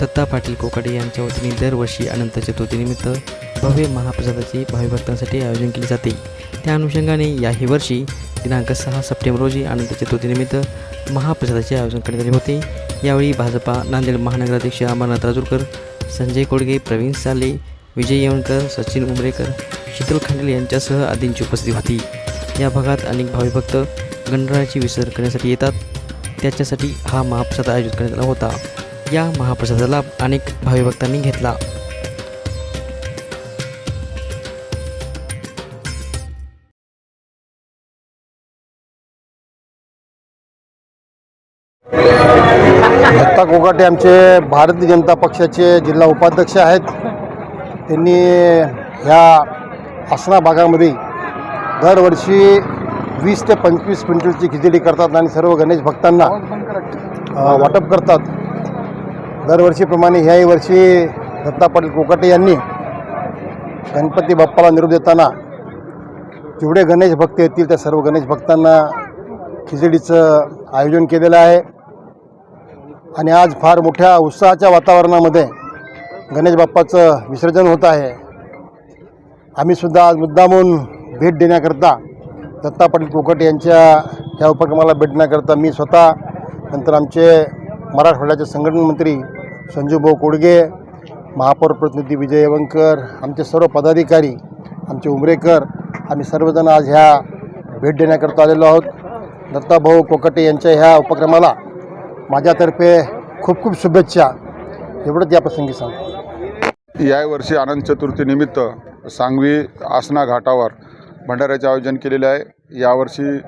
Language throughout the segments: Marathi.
दत्ता पाटील कोकाडे यांच्या वतीने दरवर्षी अनंत चतुर्थीनिमित्त भव्य महाप्रसादाचे भाविभक्तांसाठी आयोजन केले जाते. त्या अनुषंगाने याही वर्षी दिनांक सहा सप्टेंबर रोजी अनंत चतुर्थीनिमित्त महाप्रसादाचे आयोजन करण्यात आले होते. यावेळी भाजपा नांदेड महानगराध्यक्ष अमरनाथ राजूरकर संजय कोडगे प्रवीण साले विजय येवणकर सचिन उमरेकर शीतल खांडेल यांच्यासह आदींची उपस्थिती होती. या भागात अनेक भाविभक्त गणरायाची विसर्जन करण्यासाठी येतात. त्याच्यासाठी हा महाप्रसाद आयोजित करण्यात आला होता. या महाप्रसादाचा लाभ अनेक भाविभक्तांनी घेतला. दत्ता कोकाटे आमचे भारतीय जनता पक्षाचे जिल्हा उपाध्यक्ष आहेत. त्यांनी ह्या आसना भागामध्ये दरवर्षी वीस ते पंचवीस क्विंटलची खिचडी करतात आणि सर्व गणेश भक्तांना वाटप करतात. दरवर्षीप्रमाणे ह्याही वर्षी दत्ता पाटील कोकाटे यांनी गणपती बाप्पाला निरोप देताना जेवढे गणेश भक्त येतील त्या सर्व गणेश भक्तांना खिचडीचं आयोजन केलेलं आहे. आणि आज फार मोठ्या उत्साहाच्या वातावरणामध्ये गणेश बाप्पाचं विसर्जन होत आहे. आम्हीसुद्धा आज मुद्दामून भेट देण्याकरता दत्ता पाटील कोकट यांच्या ह्या उपक्रमाला भेट देण्याकरता मी स्वतः नंतर आमचे मराठवाड्याचे संघटन मंत्री संजूभाऊ कोडगे महापौर प्रतिनिधी विजय येवणकर आमचे सर्व पदाधिकारी आमचे उमरेकर आम्ही सर्वजण आज ह्या भेट देण्याकरता आलेलो आहोत. दत्ताभाऊ कोकटे यांच्या ह्या उपक्रमाला माझ्यातर्फे खूप खूप शुभेच्छा. एवढंच या प्रसंगी सांगतो. यावर्षी आनंद चतुर्थीनिमित्त सांगवी आसना घाटावर भंडाऱ्याचे आयोजन केलेले आहे. यावर्षी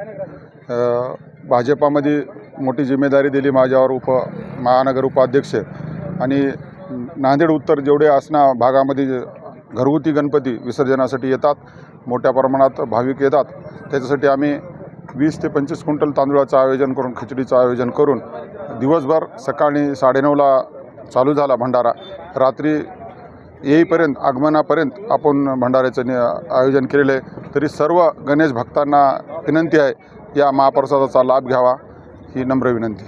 भाजपामध्ये मोठी जिम्मेदारी दिली माझ्यावर उप महानगर उपाध्यक्ष. आणि नांदेड उत्तर जेवढे आसना भागामध्ये घरगुती गणपती विसर्जनासाठी येतात मोठ्या प्रमाणात भाविक येतात त्याच्यासाठी आम्ही वीस ते पंचवीस क्विंटल तांदूळाचं आयोजन करून खिचडीचं आयोजन करून दिवसभर सकाळी साडेनऊला चालू झाला भंडारा. रात्री येईपर्यंत आगमनापर्यंत आपण भंडाऱ्याचं नि आयोजन केलेलं आहे. तरी सर्व गणेश भक्तांना विनंती आहे या महाप्रसादाचा लाभ घ्यावा ही नम्र विनंती.